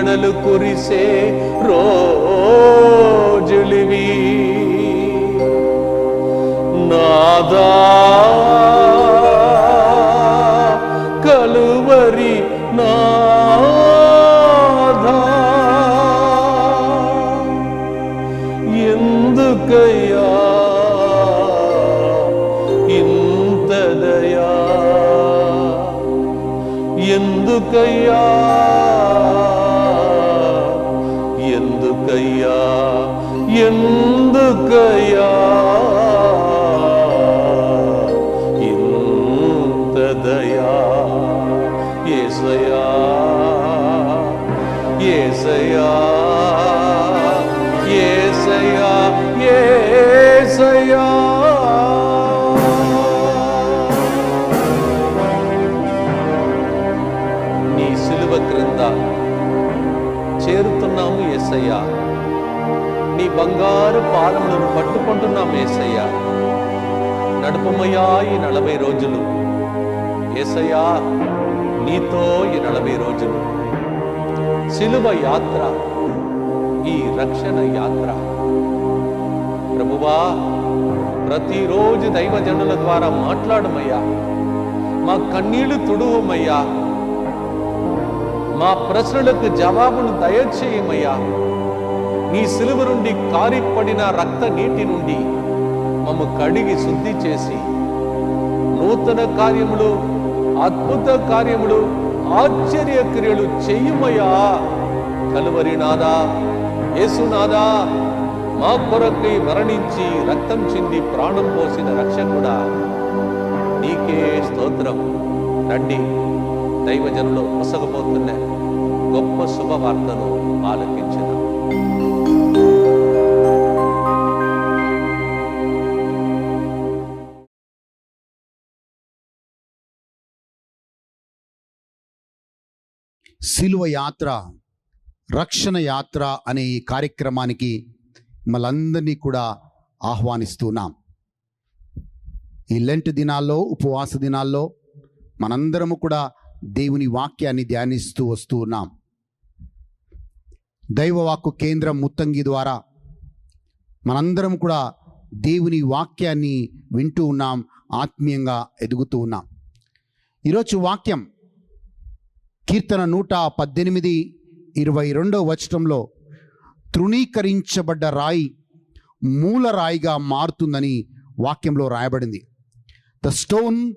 దీవెనలు కురిసే రోజులివి. నాదా ఏసయ్యా. నీ బంగారు పాదములను పట్టుకుంటున్నాం ఏసయ్యా. నడుపుమయ్యా ఈ నలభై రోజులు. ఏసయ్యా నీతో ఈ నలభై రోజులు. సిలువ యాత్ర ఈ రక్షణ యాత్ర. ప్రభువా ప్రతిరోజు దైవజనుల ద్వారా మాట్లాడమయ్యా. మా కన్నీళ్ళు తుడువమయ్యా. మా ప్రశ్నలకు జవాబును దయచేయమయ్యా. నీ సిలువ నుండి కారిపడిన రక్త నీటి నుండి మమ్ము కడిగి శుద్ధి చేసి నూతన కార్యములు అద్భుత కార్యములు ఆశ్చర్య క్రియలు చెయ్యమయ్యా కలువరినాదా యేసునాదా మా కొరకై మరణించి రక్తం చింది ప్రాణం పోసిన రక్షకుడా. నీకే స్తోత్రం. రండి. దైవజనులు మొసగబోతున్న గొప్ప శుభవార్తను ఆలకించిన. సిలువ యాత్ర రక్షణ యాత్ర అనే ఈ కార్యక్రమానికి మనందరినీ కూడా ఆహ్వానిస్తున్నాం. ఈ లెంట్ దినాల్లో ఉపవాస దినాల్లో మనందరము కూడా దేవుని వాక్యాన్ని ధ్యానిస్తూ వస్తూ ఉన్నాం. దైవవాక్కు కేంద్రం ముత్తంగి ద్వారా మనందరం కూడా దేవుని వాక్యాన్ని వింటూ ఉన్నాం ఆత్మీయంగా ఎదుగుతూ ఉన్నాం. ఈరోజు వాక్యం కీర్తన నూట పద్దెనిమిది ఇరవై రెండవ వచనంలో తృణీకరించబడ్డ రాయి మూల రాయిగా మారుతుందని వాక్యంలో రాయబడింది. The stone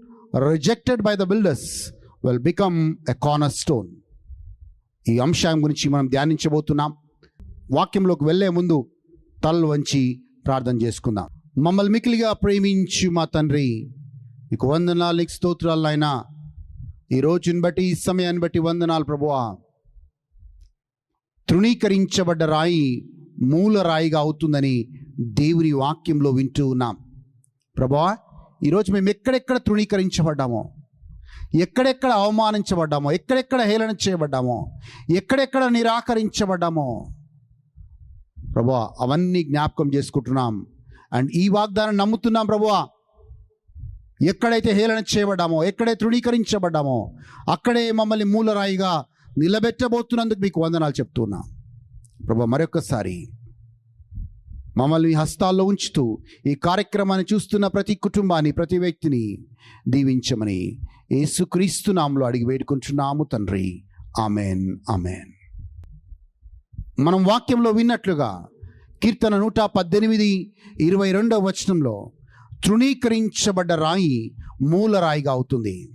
rejected by the builders will become a corner stone ఈ అంశం గురించి మనం ధ్యానించబోతున్నాం. వాక్యంలోకి వెళ్ళే ముందు తల వంచి ప్రార్థన చేసుకుందాం. మమ్మల్ని మికిలిగా ప్రేమించి మా తండ్రి. నీకు వందనాలు నీకు స్తోత్రాలు నాయనా. ఈ రోజుని బట్టి ఈ సమయాన్ని బట్టి వందనాలు ప్రభువా. తృణీకరించబడ్డ రాయి మూల రాయిగా అవుతుందని దేవుని వాక్యంలో వింటూ ఉన్నాం. ప్రభువా ఈరోజు మేము ఎక్కడెక్కడ తృణీకరించబడ్డామో ఎక్కడెక్కడ అవమానించబడ్డామో ఎక్కడెక్కడ హేళన చేయబడ్డామో ఎక్కడెక్కడ నిరాకరించబడ్డామో ప్రభువా అవన్నీ జ్ఞాపకం చేసుకుంటున్నాం. అండ్ ఈ వాగ్దానం నమ్ముతున్నాం ప్రభువా ఎక్కడైతే హేళన చేయబడ్డామో ఎక్కడైతే తృణీకరించబడ్డామో అక్కడే మమ్మల్ని మూలరాయిగా నిలబెట్టబోతున్నందుకు మీకు వందనాలు చెప్తున్నా. ప్రభా మరొకసారి మమ్మల్ని మీ హస్తాల్లో ఉంచుతూ ఈ కార్యక్రమాన్ని చూస్తున్న ప్రతి కుటుంబాన్ని ప్రతి వ్యక్తిని దీవించమని యేసుక్రీస్తు నామలో అడిగి వేడుకుంటున్నాము తండ్రి. ఆమెన్ ఆమెన్. మనం వాక్యంలో విన్నట్లుగా కీర్తన నూట పద్దెనిమిది ఇరవై రెండవ వచనంలో తృణీకరించబడ్డ రాయి మూల రాయిగా అవుతుంది.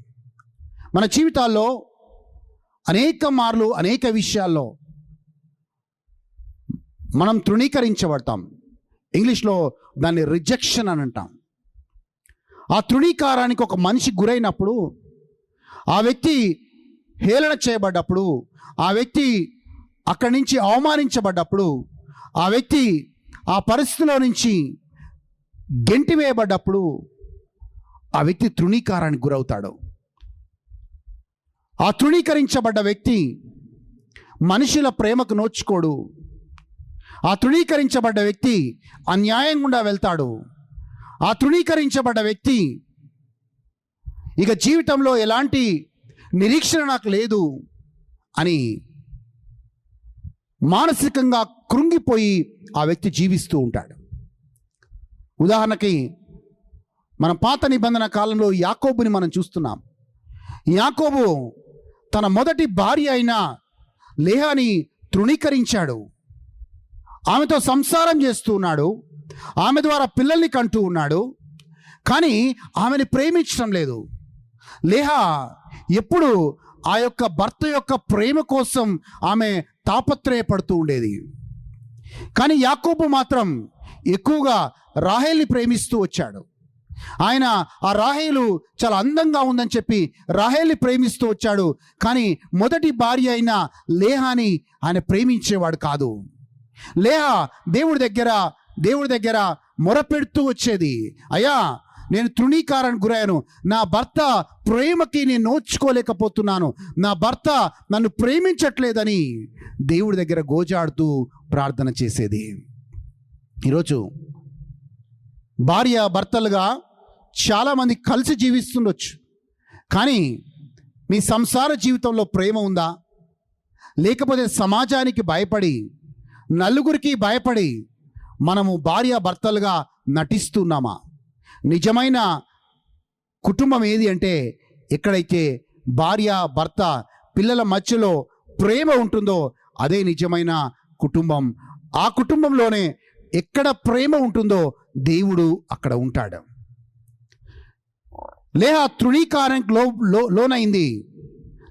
మన జీవితాల్లో అనేక మార్లు అనేక విషయాల్లో మనం తృణీకరించబడతాం. ఇంగ్లీష్లో దాన్ని రిజెక్షన్ అని అంటాం. ఆ తృణీకారానికి ఒక మనిషి గురైనప్పుడు ఆ వ్యక్తి హేళన చేయబడ్డప్పుడు ఆ వ్యక్తి అక్కడి నుంచి అవమానించబడ్డప్పుడు ఆ వ్యక్తి ఆ పరిస్థితిలో నుంచి గెంటి వేయబడ్డప్పుడు ఆ వ్యక్తి తృణీకారానికి గురవుతాడు. ఆ తృణీకరించబడ్డ వ్యక్తి మనుషుల ప్రేమకు నోచుకోడు. ఆ తృణీకరించబడ్డ వ్యక్తి అన్యాయం గుండా వెళ్తాడు. ఆ తృణీకరించబడ్డ వ్యక్తి ఇక జీవితంలో ఎలాంటి నిరీక్షణ నాకు లేదు అని మానసికంగా కృంగిపోయి ఆ వ్యక్తి జీవిస్తూ ఉంటాడు. ఉదాహరణకి మన పాత నిబంధన కాలంలో యాకోబుని మనం చూస్తున్నాం. యాకోబు తన మొదటి భార్య అయిన లేహాని తృణీకరించాడు. ఆమెతో సంసారం చేస్తూ ఉన్నాడు. ఆమె ద్వారా పిల్లల్ని కంటూ ఉన్నాడు. కానీ ఆమెని ప్రేమించడం లేదు. లేహా ఎప్పుడు ఆ యొక్క భర్త యొక్క ప్రేమ కోసం ఆమె తాపత్రయపడుతూ ఉండేది. కానీ యాకోబు మాత్రం ఎక్కువగా రాహేల్ని ప్రేమిస్తూ వచ్చాడు. ఆయన ఆ రాహేలు చాలా అందంగా ఉందని చెప్పి రాహేల్ని ప్రేమిస్తూ వచ్చాడు. కానీ మొదటి భార్య అయిన లేహాని ఆయన ప్రేమించేవాడు కాదు. లేహా దేవుడి దగ్గర దేవుడి దగ్గర మొరపెడుతూ వచ్చేది. అయ్యా నేను తృణీకారానికి గురయ్యాను. నా భర్త ప్రేమకి నేను నోచుకోలేకపోతున్నాను. నా భర్త నన్ను ప్రేమించట్లేదని దేవుడి దగ్గర గోజాడుతూ ప్రార్థన చేసేది. ఈరోజు భార్య భర్తలుగా చాలామంది కలిసి జీవిస్తుండొచ్చు. కానీ మీ సంసార జీవితంలో ప్రేమ ఉందా? లేకపోతే సమాజానికి భయపడి నలుగురికి భయపడి మనము భార్య భర్తలుగా నటిస్తున్నామా? నిజమైన కుటుంబం ఏది అంటే ఎక్కడైతే భార్య భర్త పిల్లల మధ్యలో ప్రేమ ఉంటుందో అదే నిజమైన కుటుంబం. ఆ కుటుంబంలోనే ఎక్కడ ప్రేమ ఉంటుందో దేవుడు అక్కడ ఉంటాడు. లేహ తృణీకారం లో లోనైంది.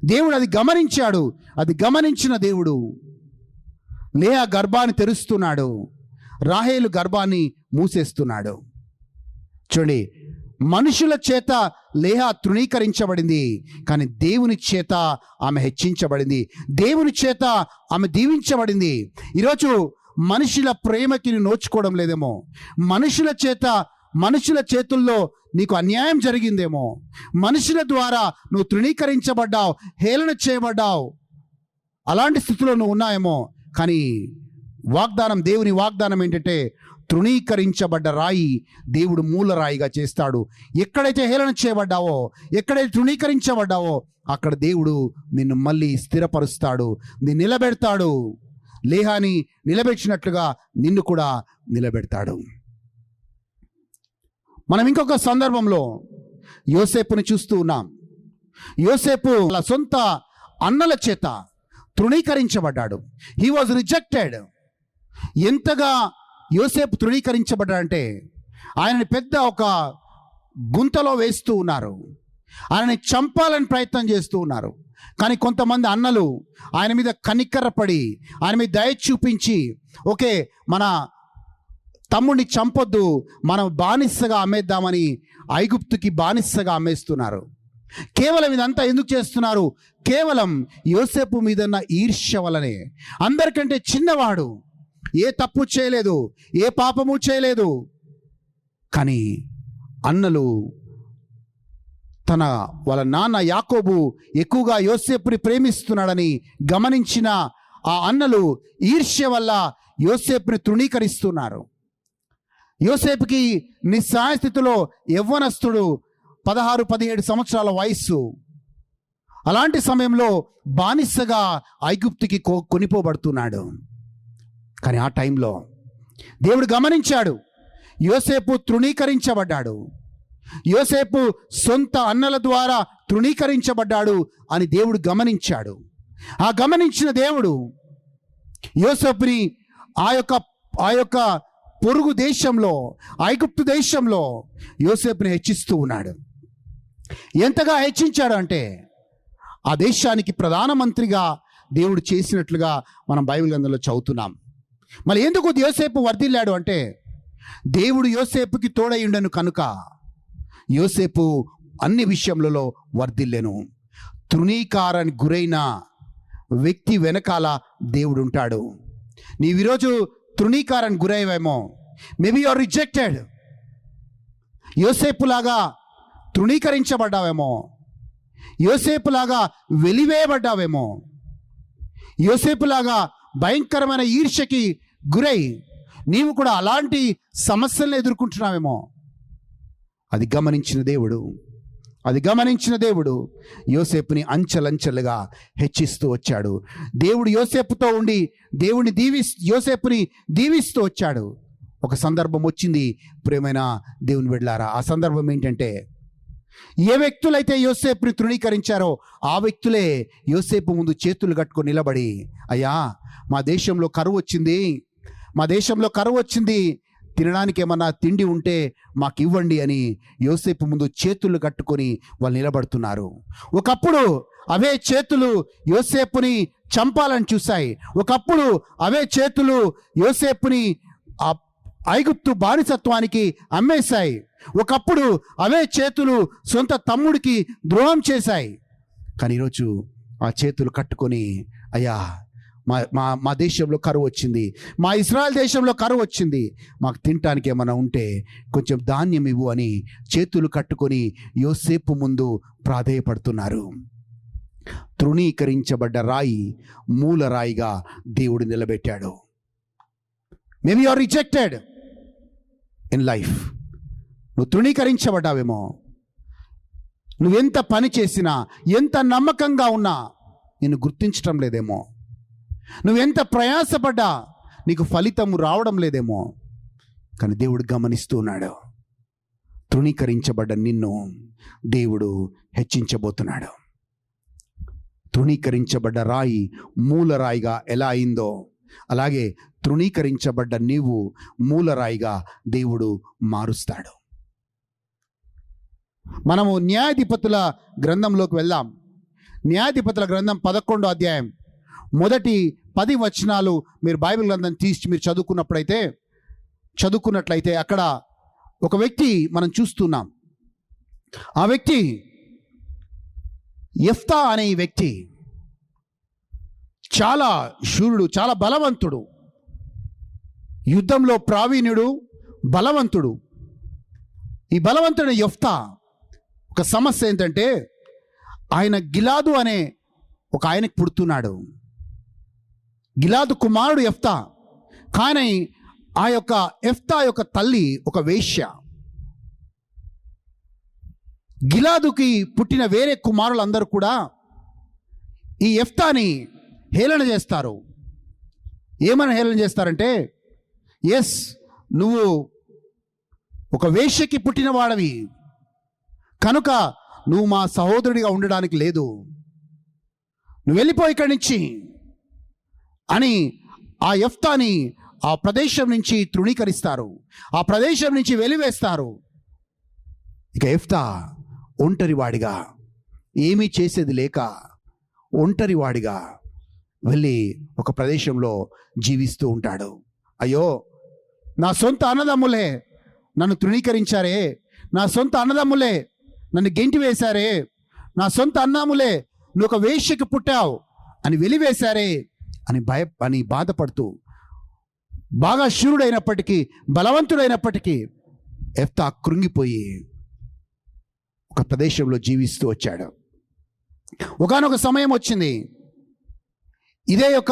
దేవుడు అది గమనించాడు. అది గమనించిన దేవుడు. లేహ గర్భాన్ని తెరుస్తున్నాడు. రాహేలు గర్భాన్ని మూసేస్తున్నాడు. చూడండి మనుషుల చేత లేహ తృణీకరించబడింది కానీ దేవుని చేత ఆమె హెచ్చించబడింది. దేవుని చేత ఆమె దీవించబడింది. ఈరోజు మనుషుల ప్రేమకి నువ్వు నోచుకోవడం లేదేమో. మనుషుల చేత మనుషుల చేతుల్లో నీకు అన్యాయం జరిగిందేమో. మనుషుల ద్వారా నువ్వు తృణీకరించబడ్డావు హేళన చేయబడ్డావు. అలాంటి స్థితిలో నువ్వు ఉన్నాయేమో కానీ వాగ్దానం దేవుని వాగ్దానం ఏంటంటే తృణీకరించబడ్డ రాయి దేవుడు మూల రాయిగా చేస్తాడు. ఎక్కడైతే హేళన చేయబడ్డావో ఎక్కడైతే తృణీకరించబడ్డావో అక్కడ దేవుడు నిన్ను మళ్ళీ స్థిరపరుస్తాడు నిన్ను నిలబెడతాడు. లేహాని నిలబెట్టినట్లుగా నిన్ను కూడా నిలబెడతాడు. మనం ఇంకొక సందర్భంలో యోసేపుని చూస్తూ ఉన్నాం. యోసేపు వాళ్ళ సొంత అన్నల చేత తృణీకరించబడ్డాడు. హీ వాజ్ రిజెక్టెడ్ ఎంతగా యోసేపు తృణీకరించబడ్డాడంటే ఆయనని పెద్ద ఒక గుంతలో వేస్తూ ఉన్నారు. ఆయనని చంపాలని ప్రయత్నం చేస్తూ ఉన్నారు. కానీ కొంతమంది అన్నలు ఆయన మీద కనికరపడి ఆయన మీద దయ చూపించి ఓకే మన తమ్ముడిని చంపొద్దు మనం బానిసగా అమ్మేద్దామని ఐగుప్తుకి బానిసగా అమ్మేస్తున్నారు. కేవలం ఇదంతా ఎందుకు చేస్తున్నారు? కేవలం యోసేపు మీదన్న ఈర్ష్య వలనే. అందరికంటే చిన్నవాడు. ఏ తప్పు చేయలేదు ఏ పాపము చేయలేదు. కానీ అన్నలు తన వాళ్ళ నాన్న యాకోబు ఎక్కువగా యోసేపుని ప్రేమిస్తున్నాడని గమనించిన ఆ అన్నలు ఈర్ష్య వల్ల యోసేపుని తృణీకరిస్తున్నారు. యోసేపుకి నిస్సాయస్థితిలో యవ్వనస్తుడు పదహారు పదిహేడు సంవత్సరాల వయస్సు. అలాంటి సమయంలో బానిసగా ఐగుప్తుకి కో కొనిపోబడుతున్నాడు. కానీ ఆ టైంలో దేవుడు గమనించాడు. యోసేపు తృణీకరించబడ్డాడు. యోసేపు సొంత అన్నల ద్వారా తృణీకరించబడ్డాడు అని దేవుడు గమనించాడు. ఆ గమనించిన దేవుడు యోసేపుని ఆ యొక్క ఆ యొక్క పొరుగు దేశంలో ఐగుప్తు దేశంలో యోసేపుని హెచ్చిస్తూ ఉన్నాడు. ఎంతగా హెచ్చించాడు అంటే ఆ దేశానికి ప్రధానమంత్రిగా దేవుడు చేసినట్లుగా మనం బైబిల్ గ్రంథంలో చదువుతున్నాం. మళ్ళీ ఎందుకు యోసేపు వర్ధిల్లాడు అంటే దేవుడు యోసేపుకి తోడయ్యుండను కనుక యోసేపు అన్ని విషయములలో వర్ధిల్లెను. తృణీకారానికి గురైన వ్యక్తి వెనకాల దేవుడు ఉంటాడు నీవు ఈరోజు తృణీకారానికి గురయ్యేవేమో మేబీ యువర్ రిజెక్టెడ్. యోసేపులాగా తృణీకరించబడ్డావేమో. యోసేపులాగా వెలివేయబడ్డావేమో. యోసేపులాగా భయంకరమైన ఈర్ష్యకి గురై నీవు కూడా అలాంటి సమస్యలను ఎదుర్కొంటున్నావేమో. అది గమనించిన దేవుడు అది గమనించిన దేవుడు యోసేపుని అంచెలంచెలుగా హెచ్చిస్తూ వచ్చాడు. దేవుడు యోసేపుతో ఉండి దేవుని దీవి యోసేపుని దీవిస్తూ వచ్చాడు. ఒక సందర్భం వచ్చింది ప్రేమైన దేవుని వెళ్ళారా ఆ సందర్భం ఏంటంటే ఏ వ్యక్తులైతే యోసేపుని తృణీకరించారో ఆ వ్యక్తులే యోసేపు ముందు చేతులు కట్టుకొని నిలబడి అయ్యా మా దేశంలో కరువు వచ్చింది మా దేశంలో కరువు వచ్చింది తినడానికి ఏమన్నా తిండి ఉంటే మాకు ఇవ్వండి అని యోసేపు ముందు చేతులు కట్టుకొని వాళ్ళు నిలబడుతున్నారు. ఒకప్పుడు అవే చేతులు యోసేపుని చంపాలని చూశాయి. ఒకప్పుడు అవే చేతులు యోసేపుని ఐగుప్తు బానిసత్వానికి అమ్మేశాయి. ఒకప్పుడు అవే చేతులు సొంత తమ్ముడికి ద్రోహం చేశాయి. కానీ ఈరోజు ఆ చేతులు కట్టుకొని అయ్యా మా మా మా దేశంలో కరువు వచ్చింది. మా ఇస్రాయల్ దేశంలో కరువు వచ్చింది. మాకు తినటానికి ఏమైనా ఉంటే కొంచెం ధాన్యం ఇవ్వు అని చేతులు కట్టుకొని యోసేపు ముందు ప్రాధేయపడుతున్నారు. తృణీకరించబడ్డ రాయి మూల రాయిగా దేవుడు నిలబెట్టాడు. Maybe are rejected. In life నువ్వు తృణీకరించబడ్డావేమో. నువ్వెంత పని చేసినా ఎంత నమ్మకంగా ఉన్నా నేను గుర్తించటం లేదేమో. నువ్వెంత ప్రయాసపడ్డా నీకు ఫలితం రావడం లేదేమో. కానీ దేవుడు గమనిస్తూ ఉన్నాడు. తృణీకరించబడ్డ నిన్ను దేవుడు హెచ్చించబోతున్నాడు. తృణీకరించబడ్డ రాయి మూల రాయిగా ఎలా అయిందో అలాగే తృణీకరించబడ్డ నీవు మూలరాయిగా దేవుడు మారుస్తాడు. మనము న్యాయాధిపతుల గ్రంథంలోకి వెళ్దాం. న్యాయాధిపతుల గ్రంథం పదకొండో అధ్యాయం. మొదటి పది వచనాలు మీరు బైబిల్ గ్రంథం తీసి మీరు చదువుకున్నప్పుడైతే చదువుకున్నట్లయితే అక్కడ ఒక వ్యక్తి మనం చూస్తున్నాం. ఆ వ్యక్తి ఎఫ్తా అనే వ్యక్తి చాలా శూరుడు చాలా బలవంతుడు. యుద్ధంలో ప్రావీణ్యుడు బలవంతుడు. ఈ బలవంతుడు యొఫ్తా. ఒక సమస్య ఏంటంటే ఆయన గిలాదు అనే ఒక ఆయనకు పుడుతున్నాడు. గిలాదు కుమారుడు ఎఫ్తా కానీ ఆ యొక్క ఎఫ్తా యొక్క తల్లి ఒక వేశ్య. గిలాదుకి పుట్టిన వేరే కుమారులందరూ కూడా ఈ ఎఫ్తాని హేళన చేస్తారు. ఏమని హేళన చేస్తారంటే ఎస్ నువ్వు ఒక వేశ్యకి పుట్టినవాడవి కనుక నువ్వు మా సహోదరుడిగా ఉండడానికి లేదు. నువ్వు వెళ్ళిపో ఇక్కడి నుంచి అని ఆ ఎఫ్తాని ఆ ప్రదేశం నుంచి తృణీకరిస్తారు. ఆ ప్రదేశం నుంచి వెలివేస్తారు. ఇక ఎఫ్తా ఒంటరివాడిగా ఏమీ చేసేది లేక ఒంటరివాడిగా వెళ్ళి ఒక ప్రదేశంలో జీవిస్తూ ఉంటాడు. అయ్యో నా సొంత అన్నదమ్ములే నన్ను తృణీకరించారే. నా సొంత అన్నదమ్ములే నన్ను గెంటి వేశారే. నా సొంత అన్నాములే నువ్వు ఒక వేశ్యకి పుట్టావు అని వెలివేశారే అని భయ అని బాధపడుతూ బాగా శూరుడైనప్పటికీ బలవంతుడైనప్పటికీ ఎఫ్తా కృంగిపోయి ఒక ప్రదేశంలో జీవిస్తూ వచ్చాడు. ఒకానొక సమయం వచ్చింది. ఇదే యొక్క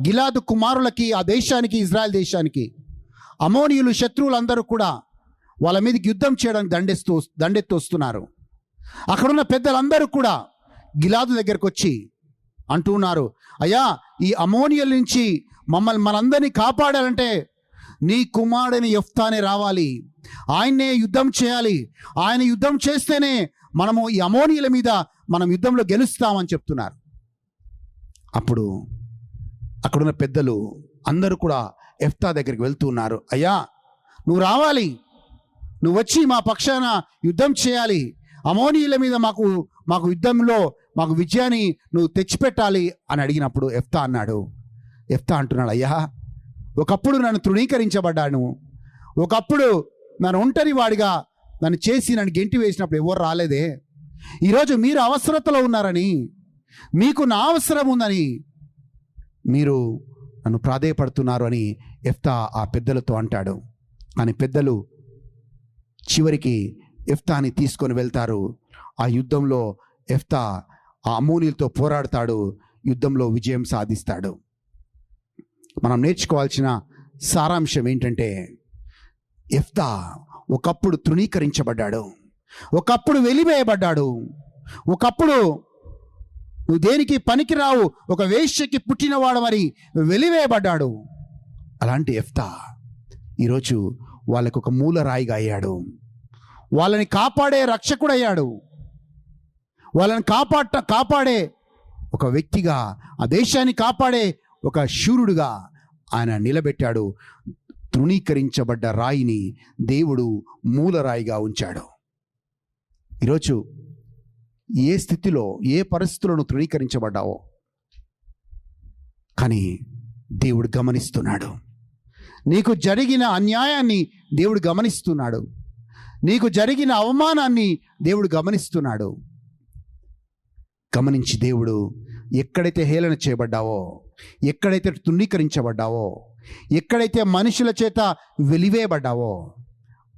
గిలాదు కుమారులకి ఆ దేశానికి ఇజ్రాయెల్ దేశానికి. అమోనియులు శత్రువులందరూ కూడా వాళ్ళ మీదకి యుద్ధం చేయడానికి దండెస్తూ దండెత్తు వస్తున్నారు. అక్కడున్న పెద్దలందరూ కూడా గిలాదు దగ్గరకు వచ్చి అంటున్నారు అయ్యా ఈ అమోనియల్ నుంచి మమ్మల్ని మనందరినీ కాపాడాలంటే నీ కుమారుడిని ఎఫ్తానే రావాలి. ఆయన్నే యుద్ధం చేయాలి. ఆయన యుద్ధం చేస్తేనే మనము ఈ అమోనియల మీద మనం యుద్ధంలో గెలుస్తామని చెప్తున్నారు. అప్పుడు అక్కడున్న పెద్దలు అందరూ కూడా ఎఫ్తా దగ్గరికి వెళ్తున్నారు అయ్యా నువ్వు రావాలి. నువ్వు వచ్చి మా పక్షాన యుద్ధం చేయాలి. అమోనీయుల మీద మాకు మాకు యుద్ధంలో మాకు విజయాన్ని నువ్వు తెచ్చిపెట్టాలి అని అడిగినప్పుడు ఎఫ్తా అన్నాడు. ఎఫ్తా అంటున్నాడు అయ్యా ఒకప్పుడు నన్ను తృణీకరించబడ్డాను. ఒకప్పుడు నన్ను ఒంటరి వాడిగా నన్ను చేసి నన్ను గెంటి వేసినప్పుడు ఎవరు రాలేదే. ఈరోజు మీరు అవసరతలో ఉన్నారని మీకు నా అవసరం ఉందని మీరు నన్ను ప్రాధేయపడుతున్నారు అని ఎఫ్తా ఆ పెద్దలతో అంటాడు. అని పెద్దలు చివరికి ఎఫ్తాని తీసుకొని వెళ్తారు. ఆ యుద్ధంలో ఎఫ్తా ఆ అమోనీలతో పోరాడతాడు. యుద్ధంలో విజయం సాధిస్తాడు. మనం నేర్చుకోవాల్సిన సారాంశం ఏంటంటే ఎఫ్తా ఒకప్పుడు తృణీకరించబడ్డాడు. ఒకప్పుడు వెలివేయబడ్డాడు. ఒకప్పుడు నువ్వు దేనికి పనికిరావు? ఒక వేశ్యకి పుట్టినవాడు మరి వెలివేయబడ్డాడు. అలాంటి ఎఫ్తా ఈరోజు వాళ్ళకు ఒక మూలరాయిగా అయ్యాడు. వాళ్ళని కాపాడే రక్షకుడయ్యాడు వాళ్ళని కాపాడ కాపాడే ఒక వ్యక్తిగా ఆ దేశాన్ని కాపాడే ఒక శూరుడుగా ఆయన నిలబెట్టాడు. తృణీకరించబడ్డ రాయిని దేవుడు మూలరాయిగా ఉంచాడు. ఈరోజు ఏ స్థితిలో ఏ పరిస్థితులను తృణీకరించబడ్డావో. కానీ దేవుడు గమనిస్తున్నాడు. నీకు జరిగిన అన్యాయాన్ని దేవుడు గమనిస్తున్నాడు. నీకు జరిగిన అవమానాన్ని దేవుడు గమనిస్తున్నాడు. గమనించి దేవుడు ఎక్కడైతే హేళన చేయబడ్డావో ఎక్కడైతే తృణీకరించబడ్డావో ఎక్కడైతే మనుషుల చేత వెలివేయబడ్డావో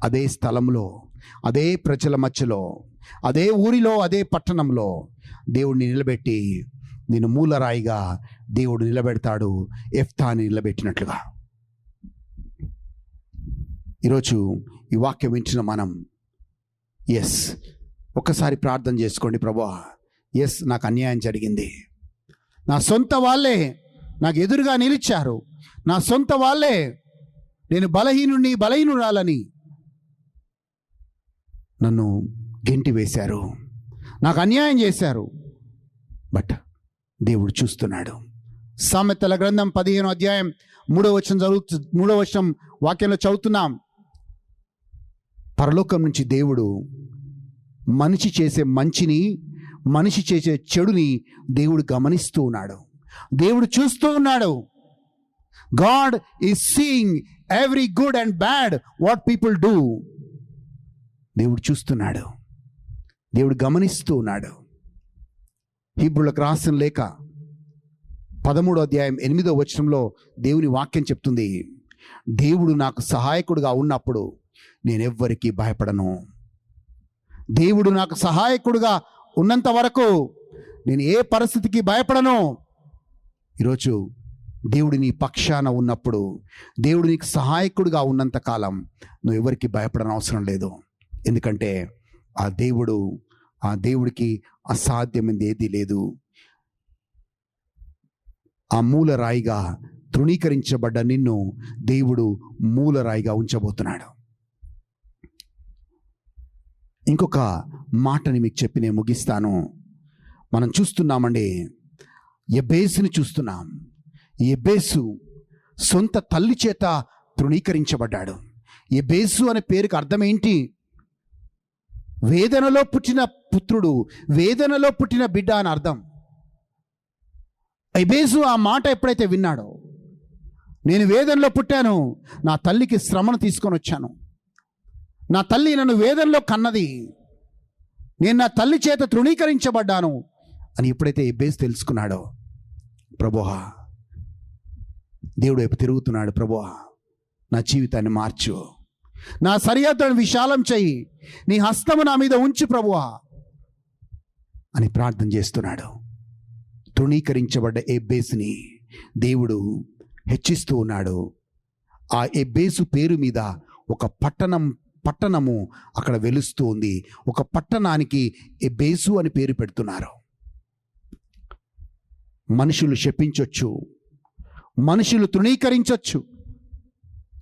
అదే స్థలంలో అదే ప్రజల మధ్యలో అదే ఊరిలో అదే పట్టణంలో దేవుడిని నిలబెట్టి నేను మూలరాయిగా దేవుడు నిలబెడతాడు ఎఫ్తాని నిలబెట్టినట్లుగా. ఈరోజు ఈ వాక్యం వింటున్న మనం ఎస్ ఒక్కసారి ప్రార్థన చేసుకోండి ప్రభా. ఎస్ నాకు అన్యాయం జరిగింది. నా సొంత వాళ్ళే నాకు ఎదురుగా నిలిచారు. నా సొంత వాళ్ళే నేను బలహీనుని బలహీనురాలని నన్ను గెంటి వేశారు. నాకు అన్యాయం చేశారు. బట్ దేవుడు చూస్తున్నాడు. సామెతల గ్రంథం పదిహేను అధ్యాయం మూడో వచనం చదువుతు మూడో వచనం వాక్యంలో చదువుతున్నాం. పరలోకం నుంచి దేవుడు మనిషి చేసే మంచిని మనిషి చేసే చెడుని దేవుడు గమనిస్తూ ఉన్నాడు. దేవుడు చూస్తూ ఉన్నాడు. God is seeing every good and bad what people do. దేవుడు చూస్తున్నాడు. దేవుడు గమనిస్తూ ఉన్నాడు. హీబ్రులకు రాసిన లేక పదమూడో అధ్యాయం ఎనిమిదో వచనంలో దేవుని వాక్యం చెప్తుంది. దేవుడు నాకు సహాయకుడుగా ఉన్నప్పుడు నేనెవ్వరికీ భయపడను. దేవుడు నాకు సహాయకుడుగా ఉన్నంత వరకు నేను ఏ పరిస్థితికి భయపడను. ఈరోజు దేవుడు నీ పక్షాన ఉన్నప్పుడు దేవుడు నీకు సహాయకుడుగా ఉన్నంత కాలం నువ్వు ఎవరికి భయపడని అవసరం లేదు. ఎందుకంటే ఆ దేవుడు ఆ దేవుడికి అసాధ్యమైంది ఏదీ లేదు. ఆ మూలరాయిగా తృణీకరించబడ్డ నిన్ను దేవుడు మూలరాయిగా ఉంచబోతున్నాడు. ఇంకొక మాటని మీకు చెప్పి నేను ముగిస్తాను. మనం చూస్తున్నామండి ఎబ్బేసుని చూస్తున్నాం. ఈ ఎబ్బేసు సొంత తల్లి చేత తృణీకరించబడ్డాడు. ఎబ్బేసు అనే పేరుకి అర్థం ఏంటి? వేదనలో పుట్టిన పుత్రుడు వేదనలో పుట్టిన బిడ్డ అని అర్థం. ఐబేజు ఆ మాట ఎప్పుడైతే విన్నాడో నేను వేదనలో పుట్టాను నా తల్లికి శ్రమను తీసుకొని వచ్చాను. నా తల్లి నన్ను వేదనలో కన్నది నేను నా తల్లి చేత తృణీకరించబడ్డాను అని ఎప్పుడైతే ఎబ్బేస్ తెలుసుకున్నాడో ప్రభువా దేవుడు వైపు తిరుగుతున్నాడు ప్రభోహ నా జీవితాన్ని మార్చు. నా సరిహద్దును విశాలం చెయ్యి నీ హస్తము నా మీద ఉంచు ప్రభువా అని ప్రార్థన చేస్తున్నాడు. తృణీకరించబడ్డ ఎబ్బేసుని దేవుడు హెచ్చిస్తూ ఉన్నాడు. ఆ ఎబ్బేసు పేరు మీద ఒక పట్టణం పట్టణము అక్కడ వెలుస్తూ ఉంది. ఒక పట్టణానికి ఎబ్బేసు అని పేరు పెడుతున్నారు. మనుషులు శపించొచ్చు. మనుషులు తృణీకరించొచ్చు.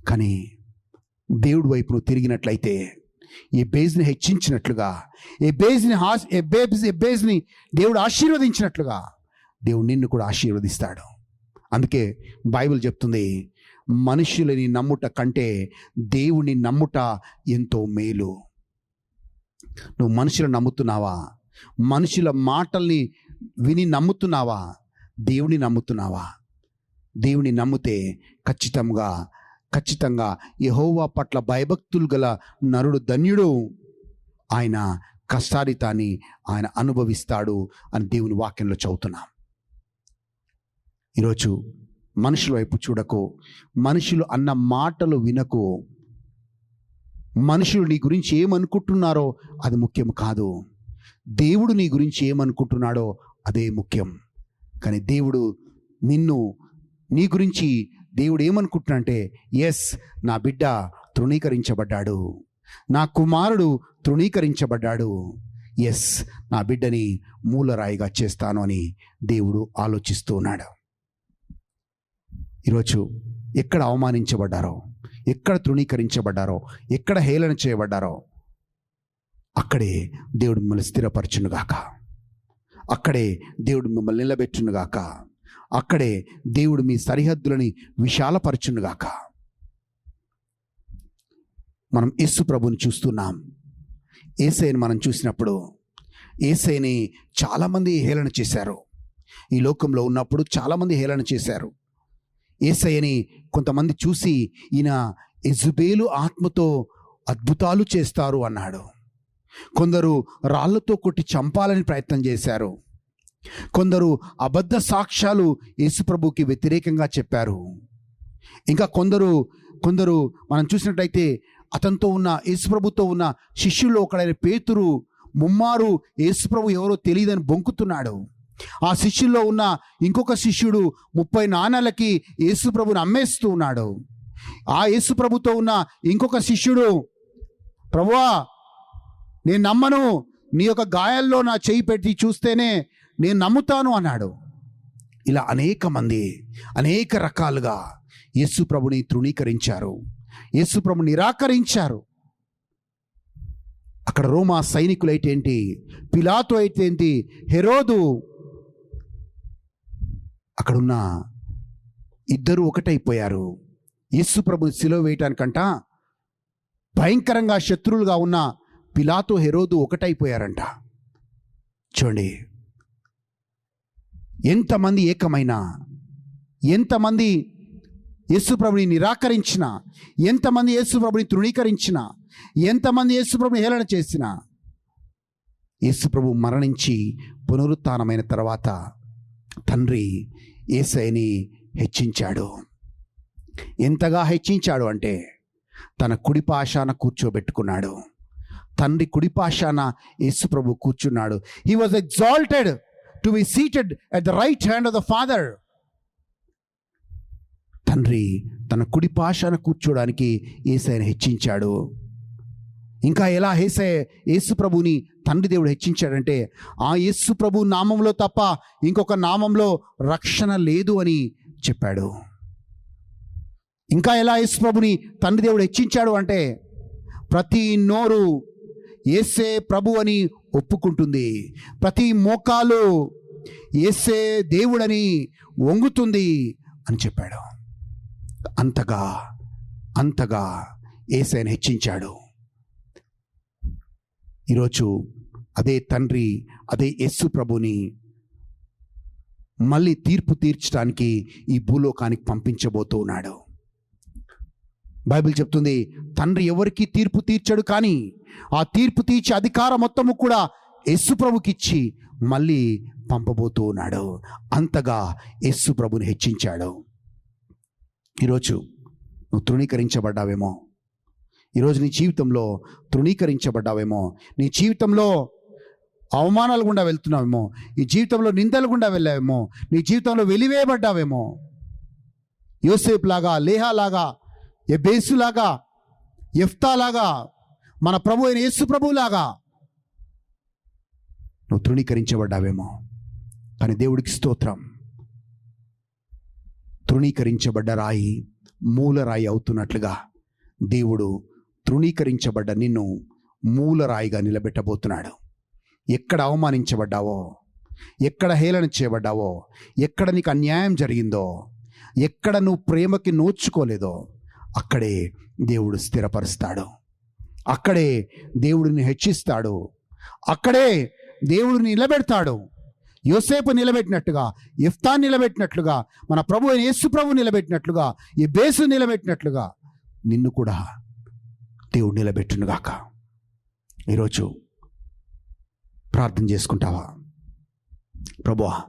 కానీ దేవుడి వైపు నువ్వు తిరిగినట్లయితే ఈ బేజ్ని హెచ్చించినట్లుగా ఈ బేజ్ని హాస్ ఏ బేజ్ ఏ బేజ్ని దేవుడు ఆశీర్వదించినట్లుగా దేవుడు నిన్ను కూడా ఆశీర్వదిస్తాడు. అందుకే బైబిల్ చెప్తుంది మనుషులని నమ్ముట కంటే దేవుని నమ్ముట ఎంతో మేలు. నువ్వు మనుషులను నమ్ముతున్నావా? మనుషుల మాటల్ని విని నమ్ముతున్నావా? దేవుని నమ్ముతున్నావా? దేవుని నమ్మితే ఖచ్చితంగా ఖచ్చితంగా యహోవా పట్ల భయభక్తులు గల నరుడు ధన్యుడు. ఆయన కష్టారితాన్ని ఆయన అనుభవిస్తాడు అని దేవుని వాక్యంలో చదువుతున్నాం. ఈరోజు మనుషుల వైపు చూడకు మనుషులు అన్న మాటలు వినకు. మనుషులు నీ గురించి ఏమనుకుంటున్నారో అది ముఖ్యం కాదు. దేవుడు నీ గురించి ఏమనుకుంటున్నాడో అదే ముఖ్యం. కానీ దేవుడు నిన్ను నీ గురించి దేవుడు ఏమనుకుంటున్నాడంటే ఎస్ నా బిడ్డ తృణీకరించబడ్డాడు. నా కుమారుడు తృణీకరించబడ్డాడు. ఎస్ నా బిడ్డని మూలరాయిగా చేస్తాను అని దేవుడు ఆలోచిస్తూ ఉన్నాడు. ఈరోజు ఎక్కడ అవమానించబడ్డారో ఎక్కడ తృణీకరించబడ్డారో ఎక్కడ హేళన చేయబడ్డారో అక్కడే దేవుడు మిమ్మల్ని స్థిరపరచునుగాక. అక్కడే దేవుడు మిమ్మల్ని నిలబెట్టునుగాక. అక్కడే దేవుడు మీ సరిహద్దులని విశాలపరచునుగాక. మనం యేసు ప్రభుని చూస్తున్నాం. ఏసైని మనం చూసినప్పుడు ఏసైని చాలామంది హేళన చేశారు. ఈ లోకంలో ఉన్నప్పుడు చాలామంది హేళన చేశారు. ఏసైని కొంతమంది చూసి ఈయన ఎజుబేలు ఆత్మతో అద్భుతాలు చేస్తారు అన్నాడు. కొందరు రాళ్ళతో కొట్టి చంపాలని ప్రయత్నం చేశారు. కొందరు అబద్ధ సాక్ష్యాలు యేసుప్రభుకి వ్యతిరేకంగా చెప్పారు. ఇంకా కొందరు కొందరు మనం చూసినట్టయితే అతనితో ఉన్న యేసుప్రభుతో ఉన్న శిష్యుల్లో ఒకడైన పేతురు ముమ్మారు యేసుప్రభు ఎవరో తెలియదని బొంకుతున్నాడు. ఆ శిష్యుల్లో ఉన్న ఇంకొక శిష్యుడు ముప్పై నాణాలకి యేసుప్రభుని అమ్మేస్తూ ఉన్నాడు. ఆ యేసుప్రభుతో ఉన్న ఇంకొక శిష్యుడు ప్రభువా నేను నమ్మను. నీ యొక్క గాయాల్లో నా చేయి పెట్టి చూస్తేనే నేను నమ్ముతాను అన్నాడు. ఇలా అనేక మంది అనేక రకాలుగా యేసు ప్రభుని తృణీకరించారు. యేసు ప్రభు నిరాకరించారు. అక్కడ రోమా సైనికులు అయితే ఏంటి పిలాతో అయితే ఏంటి హెరోదు అక్కడున్న ఇద్దరు ఒకటైపోయారు. యేసు ప్రభుని సిలువ వేయటానికంట భయంకరంగా శత్రువులుగా ఉన్న పిలాతో హెరోదు ఒకటైపోయారంట. చూడండి ఎంతమంది ఏకమైన? ఎంతమంది యేసుప్రభుని నిరాకరించిన? ఎంతమంది యేసుప్రభుని తృణీకరించిన? ఎంతమంది యేసుప్రభుని హేళన చేసిన? యేసుప్రభు మరణించి పునరుత్నమైన తర్వాత తండ్రి ఏసైని హెచ్చించాడు. ఎంతగా హెచ్చించాడు అంటే తన కుడిపాషాన కూర్చోబెట్టుకున్నాడు. తండ్రి కుడిపాషాన యేసుప్రభు కూర్చున్నాడు. He was exalted to be seated at the right hand of the father తండ్రి తన కుడి పాషాన కూర్చోడానికి ఏసైని హెచ్చించాడు. ఇంకా ఎలా హేసే యేసు ప్రభుని తండ్రి దేవుడు హెచ్చించాడంటే ఆ యేసు ప్రభు నామంలో తప్ప ఇంకొక నామంలో రక్షణ లేదు అని చెప్పాడు. ఇంకా ఎలా యేసు ప్రభుని తండ్రి దేవుడు హెచ్చించాడు అంటే ప్రతి నోరు ఏసే ప్రభు అని ఒప్పుకుంటుంది. ప్రతి మోకాలు ఏసే దేవుడని వంగుతుంది అని చెప్పాడు. అంతగా అంతగా ఏసైని హెచ్చించాడు. ఈరోజు అదే తండ్రి అదే యస్సు ప్రభుని మళ్ళీ తీర్పు తీర్చడానికి ఈ భూలోకానికి పంపించబోతూ ఉన్నాడు. బైబిల్ చెప్తుంది తండ్రి ఎవరికి తీర్పు తీర్చాడు కానీ ఆ తీర్పు తీర్చే అధికారం మొత్తము కూడా యస్సు ప్రభుకి ఇచ్చి మళ్ళీ పంపబోతూ ఉన్నాడు. అంతగా యస్సు ప్రభుని హెచ్చించాడు. ఈరోజు నువ్వు తృణీకరించబడ్డావేమో? ఈరోజు నీ జీవితంలో తృణీకరించబడ్డావేమో? నీ జీవితంలో అవమానాలు గుండా వెళ్తున్నావేమో? ఈ జీవితంలో నిందలు గుండా వెళ్ళావేమో? నీ జీవితంలో వెలివేయబడ్డావేమో? యోసేపు లాగా లేహా లాగా ఎబేసులాగా ఎఫ్తాలాగా మన ప్రభు అయిన యేసు ప్రభులాగా నువ్వు తృణీకరించబడ్డావేమో. కానీ దేవుడికి స్తోత్రం. తృణీకరించబడ్డ రాయి మూలరాయి అవుతున్నట్లుగా దేవుడు తృణీకరించబడ్డ నిన్ను మూలరాయిగా నిలబెట్టబోతున్నాడు. ఎక్కడ అవమానించబడ్డావో ఎక్కడ హేళన చేయబడ్డావో ఎక్కడ నీకు అన్యాయం జరిగిందో ఎక్కడ నువ్వు ప్రేమకి నోచుకోలేదో అక్కడే దేవుడు స్థిరపరుస్తాడు. అక్కడే దేవుడిని హెచ్చిస్తాడు. అక్కడే దేవుడు నిలబెడతాడు. యోసేపు నిలబెట్టినట్టుగా ఇఫ్తా నిలబెట్టినట్లుగా మన ప్రభు అయిన యేసు ప్రభు నిలబెట్టినట్లుగా ఈ బేసు నిలబెట్టినట్లుగా నిన్ను కూడా దేవుడు నిలబెట్టునుగాక ఈరోజు ప్రార్థన చేసుకుంటావా? ప్రభువా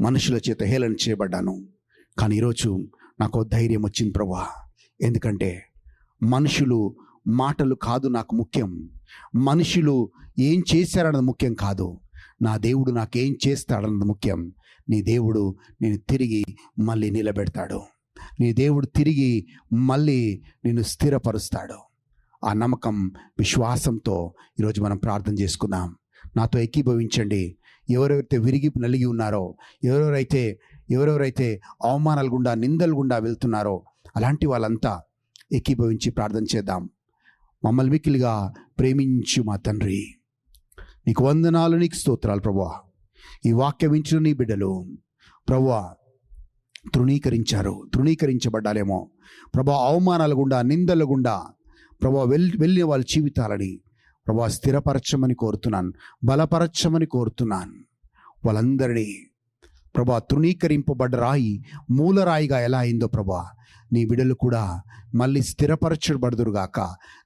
మనుషుల చేత హేళన చేయబడ్డాను. కానీ ఈరోజు నాకు ధైర్యం వచ్చింది ప్రభువా. ఎందుకంటే మనుషులు మాటలు కాదు నాకు ముఖ్యం. మనుషులు ఏం చేశారన్నది ముఖ్యం కాదు. నా దేవుడు నాకేం చేస్తాడన్నది ముఖ్యం. నీ దేవుడు నేను తిరిగి మళ్ళీ నిలబెడతాడు. నీ దేవుడు తిరిగి మళ్ళీ నిన్ను స్థిరపరుస్తాడు. ఆ నమ్మకం విశ్వాసంతో ఈరోజు మనం ప్రార్థన చేసుకుందాం. నాతో ఏకీభవించండి. ఎవరెవరైతే విరిగి నలిగి ఉన్నారో ఎవరెవరైతే ఎవరెవరైతే అవమానాలు గుండా నిందలు గుండా వెళ్తున్నారో అలాంటి వాళ్ళంతా ఏకీభవించి ప్రార్థన చేద్దాం. మమ్మల్ని మిక్కిలిగా ప్రేమించు మా తండ్రి. నీకు వందనాలు నీకు స్తోత్రాలు ప్రభా ఈ వాక్యం ఇచ్చిన నీ బిడ్డలు ప్రభా తృణీకరించారు తృణీకరించబడ్డాలేమో ప్రభా అవమానాల గుండా నిందల గుండా ప్రభా వెల్ వెళ్ళిన వాళ్ళ జీవితాలని ప్రభా స్థిరపరచమని కోరుతున్నాను బలపరచమని కోరుతున్నాను. వాళ్ళందరినీ ప్రభా తృణీకరింపబడ్డ రాయి మూలరాయిగా ఎలా అయిందో ప్రభా నీ బిడలు కూడా మళ్ళీ స్థిరపరచబడుదురుగాక.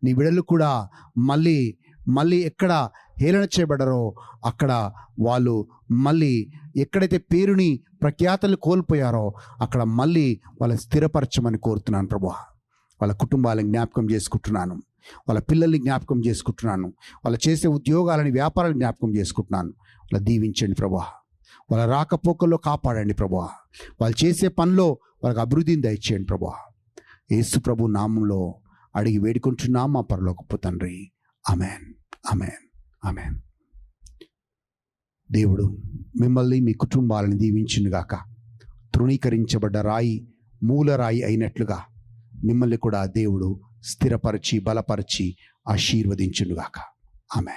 నీ బిడలు కూడా మళ్ళీ మళ్ళీ ఎక్కడ హేళన చేయబడరో అక్కడ వాళ్ళు మళ్ళీ ఎక్కడైతే పేరుని ప్రఖ్యాతలు కోల్పోయారో అక్కడ మళ్ళీ వాళ్ళ స్థిరపరచమని కోరుతున్నాను ప్రభా వాళ్ళ కుటుంబాలను జ్ఞాపకం చేసుకుంటున్నాను. వాళ్ళ పిల్లల్ని జ్ఞాపకం చేసుకుంటున్నాను. వాళ్ళు చేసే ఉద్యోగాలని వ్యాపారాలను జ్ఞాపకం చేసుకుంటున్నాను. వాళ్ళ దీవించండి ప్రభా వాళ్ళ రాకపోకల్లో కాపాడండి ప్రభా వాళ్ళు చేసే పనిలో వాళ్ళకి అభివృద్ధిని దయచేయండి ప్రభా యేసు ప్రభు నామంలో అడిగి వేడుకుంటున్నాం మా పరలోకపు తండ్రి. అమెన్ అమెన్ అమెన్ దేవుడు మిమ్మల్ని మీ కుటుంబాలను దీవించునుగాక. తృణీకరించబడ్డ రాయి మూల రాయి అయినట్లుగా మిమ్మల్ని కూడా దేవుడు స్థిరపరిచి బలపరిచి ఆశీర్వదించునుగాక. ఆమె